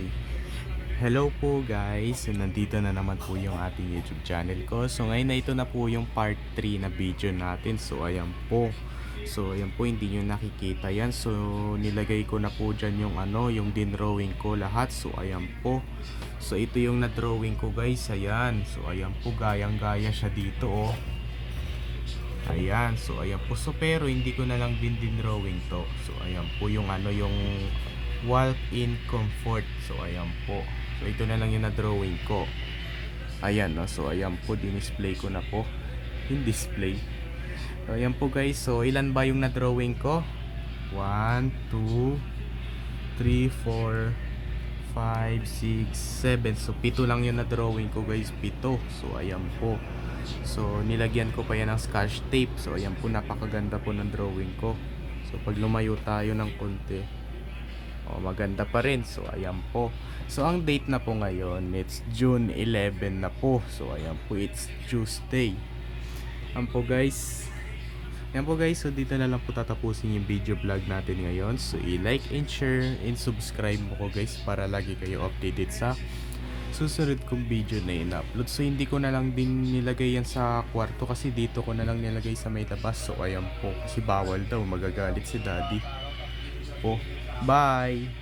Okay. Hello po guys, nandito na naman po yung ating YouTube channel ko. So ngayon na ito na po yung part 3 na video natin. So ayan po. So ayan po, hindi nyo nakikita yan. So nilagay ko na po dyan yung ano, yung dinrawing ko lahat. So ayan po. So ito yung na-drawing ko guys, ayan. So ayan po, gayang-gaya siya dito oh. Ayan, so ayan po. So pero hindi ko na lang din dinrawing to. So ayan po yung ano yung walk-in comfort. So ayan po. So ito na lang yung na-drawing ko. Ayan no. So ayan po, dinisplay ko na po. Yung display. So ayan po guys. So ilan ba yung na-drawing ko? 1, 2, 3, 4, 5, 6, 7. So pito lang yung na-drawing ko guys. Pito. So ayan po. So nilagyan ko pa yan ng scotch tape. So ayan po napakaganda po ng drawing ko. So pag lumayo tayo ng konti, oh, maganda pa rin. So ayan po. So ang date na po ngayon, it's June 11 na po. So ayan po, it's Tuesday. Ayan po guys. Ayan po guys, so dito na lang po tatapusin yung video vlog natin ngayon. So i-like and share and subscribe mo ko guys para lagi kayo updated sa susunod kong video na in-upload. So hindi ko na lang din nilagay yan sa kwarto kasi dito ko na lang nilagay sa may labas. So ayan po, kasi bawal daw, magagalit si daddy. Po, bye!